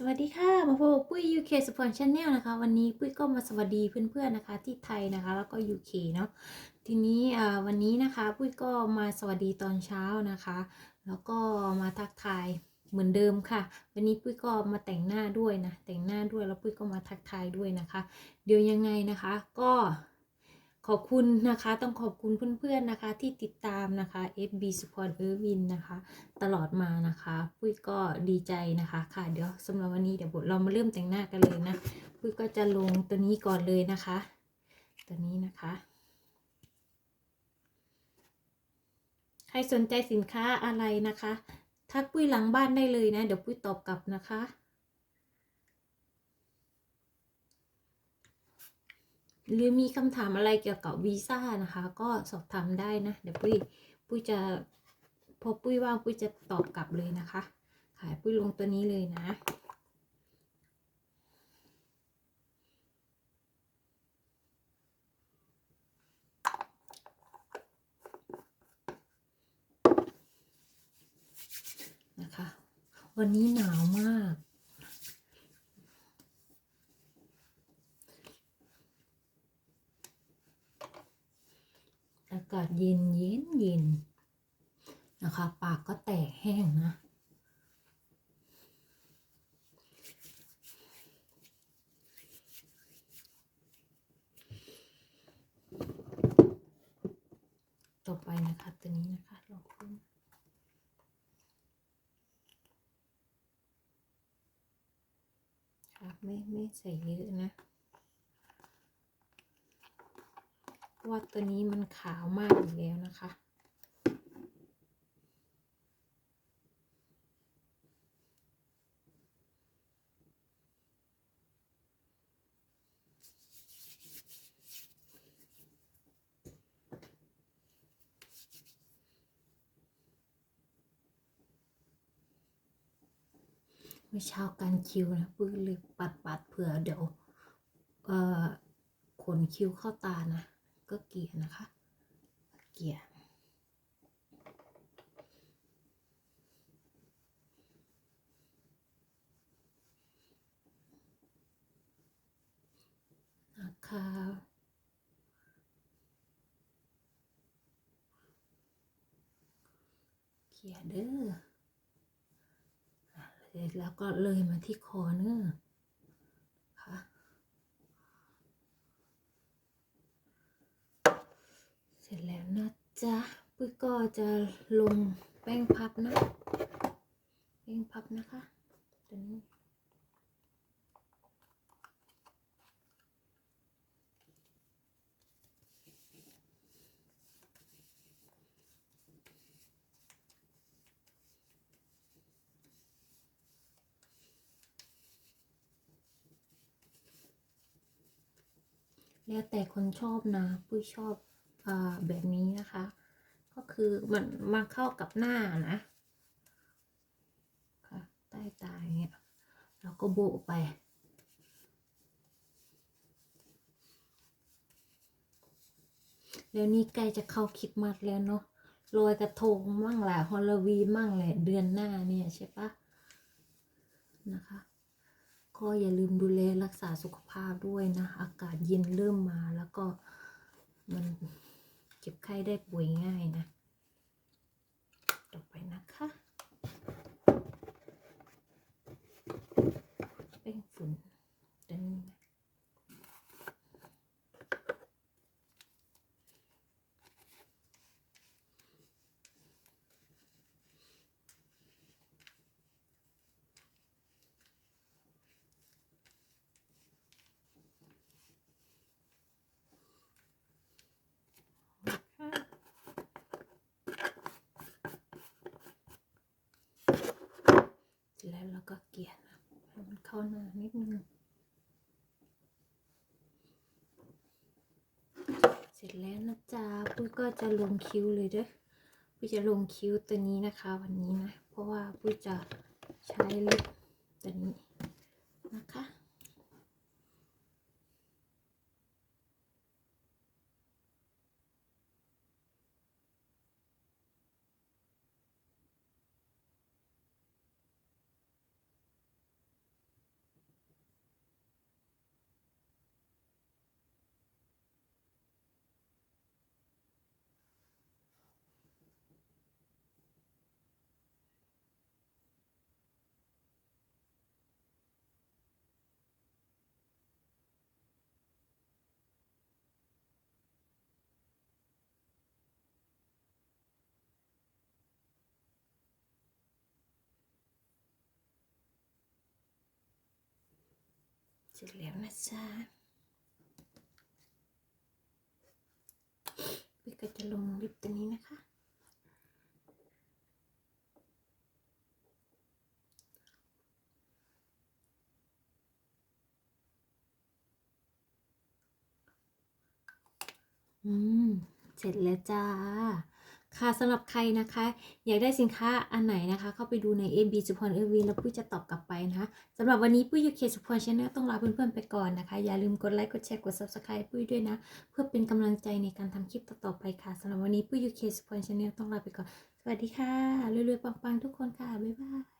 สวัสดีค่ะมาพบกับปุ้ย UK Support Channel นะคะ วันนี้ปุ้ยก็มาสวัสดีเพื่อนๆนะคะ ที่ไทยนะคะ แล้วก็ UK เนาะทีนี้วันนี้นะคะปุ้ยก็มาสวัสดีตอนเช้านะคะ แล้วก็มาทักทายเหมือนเดิมค่ะ วันนี้ปุ้ยก็มาแต่งหน้าด้วยนะแต่งหน้าด้วยแล้วปุ้ยก็มาทักทายด้วยนะคะ เดี๋ยวยังไงนะคะ ก็ ขอบคุณนะคะ ต้องขอบคุณเพื่อนๆนะคะ ที่ติดตามนะคะ FB Support Erwin นะคะ ตลอดมานะคะ ปุ้ยก็ดีใจนะคะค่ะเดี๋ยวสำหรับวันนี้เดี๋ยวเรามาเริ่มแต่งหน้ากันเลยนะ ปุ้ยก็จะลงตัวนี้ก่อนเลยนะคะ ตัวนี้นะคะ ใครสนใจสินค้าอะไรนะคะ ทักปุ้ยหลังบ้านได้เลยนะ เดี๋ยวปุ้ยตอบกลับนะคะ หรือมีคำถามอะไรเกี่ยวกับวีซ่านะคะ ก็สอบถามได้นะ เดี๋ยวปุ้ยปุ้ยจะพอปุ้ยว่างปุ้ยจะตอบกลับเลยนะคะ ขายปุ้ยลงตัวนี้เลยนะนะคะ วันนี้หนาวมาก อากาศเย็นเย็นเย็นนะคะ ปากก็แตกแห้งนะต่อไปนะคะตัวนี้นะคะลองขึ้นค่ะไม่ไม่ใส่เยอะนะเพราะ ว่าตัวนี้มันขาวมากอยู่แล้วนะคะ เมื่อเช้าการคิวนะปื้อเลยปัดปัดเผื่อเดี๋ยว เอ่อขนคิ้วเข้าตานะ ก็เกลี่ยนะคะ เกลี่ยนะคะเกลี่ยเด้อเสร็จแล้วก็เลยมาที่คอเนอร์ค่ะ เสร็จแล้วนะ จ๊ะปุ้ยก็จะลงแป้งพับนะ แป้งพับนะคะตัวนี้แล้วแต่คนชอบนะ ปุ้ยชอบ แบบนี้นะคะ ก็คือมันมาเข้ากับหน้านะค่ะใต้ตาอย่างเงี้ยแล้วก็โบไปแล้วนี่ใกล้จะเข้าคริดมัดแล้วเนาะลอยกระทงมั่งแหละฮอลลวีมั่งแหละเดือนหน้าเนี่ยใช่ปะนะคะ ก็อย่าลืมดูแลรักษาสุขภาพด้วยนะ อากาศเย็นเริ่มมาแล้วก็มัน เจ็บไข้ได้ป่วยง่ายนะ ต่อไปนะคะเป็นฝุ่นตัวนี้นะเสร็จแล้วเรา ก็เกลี่ยนะให้มันเข้าหน้านิดนึง เสร็จแล้วนะจ๊ะปุ้ยก็จะลงคิ้วเลยเด้อปุ้ยจะลงคิ้วตัวนี้นะคะ วันนี้นะ เพราะว่าปุ้ยจะใช้ลิปตัวนี้นะคะ เสร็จแล้วนะจ๊ะพี่ก็จะลงลิปตัวนี้นะคะ อืม เสร็จแล้วจ้า ค่ะสำหรับใครนะคะ อยากได้สินค้าอันไหนนะคะ เข้าไปดูใน AB สุพรเอวีแล้วปุ้ยจะตอบกลับไปนะคะสำหรับวันนี้ปุ้ยยูเคสุพรชาแนลต้องลาเพื่อนๆไปก่อนนะคะ อย่าลืมกดไลค์กดแชร์กด subscribe ปุ้ยด้วยนะ เพื่อเป็นกำลังใจในการทำคลิปต่อๆไปค่ะสำหรับวันนี้ปุ้ยยูเคสุพรชาแนลต้องลาไปก่อน สวัสดีค่ะรวยๆปังๆทุกคนค่ะบ๊ายบาย